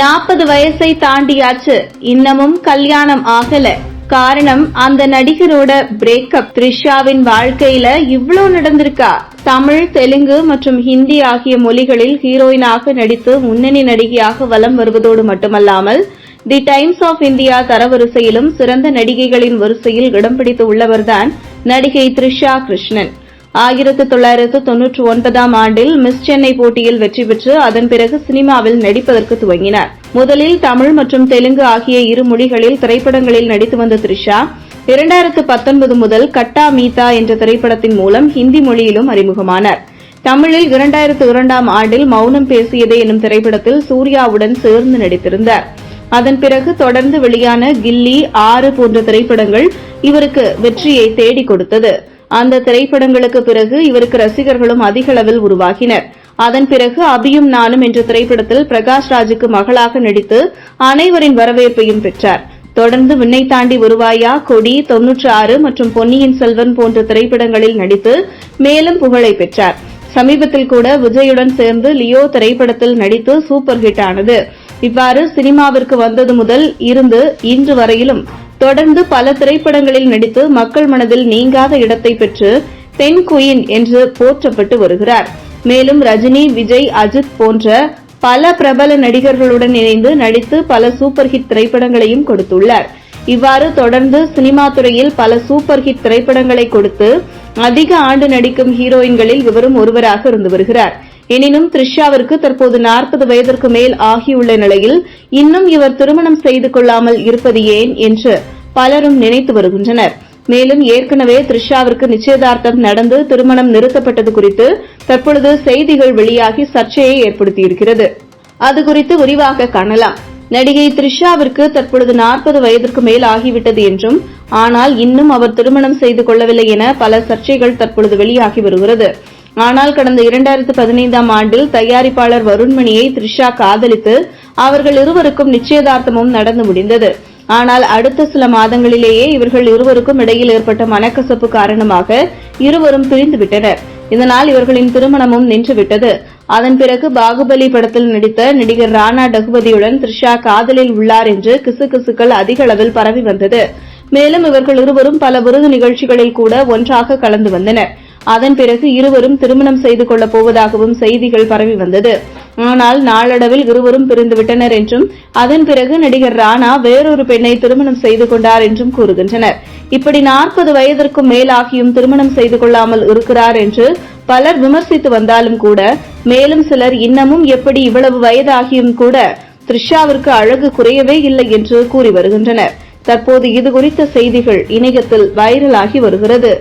நாற்பது வயசை தாண்டியாச்சு. இன்னமும் கல்யாணம் ஆகல. காரணம் அந்த நடிகரோட பிரேக்கப் த்ரிஷாவின் வாழ்க்கையில இவ்ளோ நடந்திருக்கா? தமிழ் தெலுங்கு மற்றும் ஹிந்தி ஆகிய மொழிகளில் ஹீரோயினாக நடித்து முன்னணி நடிகையாக வலம் வருவதோடு மட்டுமல்லாமல் தி டைம்ஸ் ஆஃப் இந்தியா தரவரிசையிலும் சிறந்த நடிகைகளின் வரிசையில் இடம் பிடித்து உள்ளவர்தான் நடிகை த்ரிஷா கிருஷ்ணன். ஆயிரத்து தொள்ளாயிரத்து தொன்னூற்றி ஒன்பதாம் ஆண்டில் மிஸ் சென்னை போட்டியில் வெற்றி பெற்று அதன் பிறகு சினிமாவில் நடிப்பதற்கு துவங்கினார். முதலில் தமிழ் மற்றும் தெலுங்கு ஆகிய இரு மொழிகளில் திரைப்படங்களில் நடித்து வந்த த்ரிஷா இரண்டாயிரத்து பத்தொன்பது முதல் கட்டா மீதா என்ற திரைப்படத்தின் மூலம் ஹிந்தி மொழியிலும் அறிமுகமானார். தமிழில் இரண்டாயிரத்து இரண்டாம் ஆண்டில் மௌனம் பேசியதே எனும் திரைப்படத்தில் சூர்யாவுடன் சேர்ந்து நடித்திருந்தார். அதன் பிறகு தொடர்ந்து வெளியான கில்லி ஆறு போன்ற திரைப்படங்கள் இவருக்கு வெற்றியை தேடிக் கொடுத்தது. அந்த திரைப்படங்களுக்கு பிறகு இவருக்கு ரசிகர்களும் அதிக அளவில் உருவாகினர். அதன் பிறகு அபியும் நானும் என்ற திரைப்படத்தில் பிரகாஷ் ராஜுக்கு மகளாக நடித்து அனைவரின் வரவேற்பையும் பெற்றார். தொடர்ந்து விண்ணை தாண்டி வருவாயா கொடி தொன்னூற்று ஆறு மற்றும் பொன்னியின் செல்வன் போன்ற திரைப்படங்களில் நடித்து மேலும் புகழை பெற்றார். சமீபத்தில் கூட விஜயுடன் சேர்ந்து லியோ திரைப்படத்தில் நடித்து சூப்பர் ஹிட் ஆனது இவ்வாறு சினிமாவிற்கு வந்தது முதல் இருந்து இன்று வரையிலும் தொடர்ந்து பல திரைப்படங்களில் நடித்து மக்கள் மனதில் நீங்காத இடத்தை பெற்று பெண் குயின் என்று போற்றப்பட்டு வருகிறார். மேலும் ரஜினி விஜய் அஜித் போன்ற பல பிரபல நடிகர்களுடன் இணைந்து நடித்து பல சூப்பர் ஹிட் திரைப்படங்களையும் கொடுத்துள்ளார். இவ்வாறு தொடர்ந்து சினிமா துறையில் பல சூப்பர் ஹிட் திரைப்படங்களை கொடுத்து அதிக ஆண்டு நடிக்கும் ஹீரோயின்களில் இவரும் ஒருவராக இருந்து வருகிறார். எனினும் த்ரிஷாவிற்கு தற்போது நாற்பது வயதிற்கு மேல் ஆகியுள்ள நிலையில் இன்னும் இவர் திருமணம் செய்து கொள்ளாமல் இருப்பது ஏன் என்று பலரும் நினைத்து வருகின்றனர். மேலும் ஏற்கனவே த்ரிஷாவிற்கு நிச்சயதார்த்தம் நடந்து திருமணம் நிறுத்தப்பட்டது குறித்து தற்பொழுது செய்திகள் வெளியாகி சர்ச்சையை ஏற்படுத்தியிருக்கிறது. அது குறித்து விரிவாக காணலாம். நடிகை த்ரிஷாவிற்கு தற்பொழுது நாற்பது வயதிற்கு மேல் ஆகிவிட்டது என்றும் ஆனால் இன்னும் அவர் திருமணம் செய்து கொள்ளவில்லை என பல சர்ச்சைகள் தற்பொழுது வெளியாகி வருகிறது. ஆனால் கடந்த இரண்டாயிரத்து பதினைந்தாம் ஆண்டில் தயாரிப்பாளர் வருண்மணியை த்ரிஷா காதலித்து அவர்கள் இருவருக்கும் நிச்சயதார்த்தமும் நடந்து முடிந்தது. ஆனால் அடுத்த சில மாதங்களிலேயே இவர்கள் இருவருக்கும் இடையில் ஏற்பட்ட மனக்கசப்பு காரணமாக இருவரும் பிரிந்துவிட்டனர். இதனால் இவர்களின் திருமணமும் நின்றுவிட்டது. அதன் பிறகு பாகுபலி படத்தில் நடித்த நடிகர் ராணா டகுபதியுடன் த்ரிஷா காதலில் உள்ளார் என்று கிசுகிசுக்கள் அதிக அளவில் பரவி வந்தது. மேலும் இவர்கள் இருவரும் பல விருது நிகழ்ச்சிகளில் கூட ஒன்றாக கலந்து வந்தனர். அதன் பிறகு இருவரும் திருமணம் செய்து கொள்ளப் போவதாகவும் செய்திகள் பரவி வந்தது. ஆனால் நாளடைவில் இருவரும் பிரிந்துவிட்டனர் என்றும் அதன் பிறகு நடிகர் ராணா வேறொரு பெண்ணை திருமணம் செய்து கொண்டார் என்றும் கூறுகின்றனர். இப்படி நாற்பது வயதிற்கும் மேலாகியும் திருமணம் செய்து கொள்ளாமல் இருக்கிறார் என்று பலர் விமர்சித்து வந்தாலும் கூட மேலும் சிலர் இன்னமும் எப்படி இவ்வளவு வயதாகியும் கூட த்ரிஷாவிற்கு அழகு குறையவே இல்லை என்று கூறி வருகின்றனர். தற்போது இதுகுறித்த செய்திகள் இணையத்தில் வைரலாகி வருகிறது.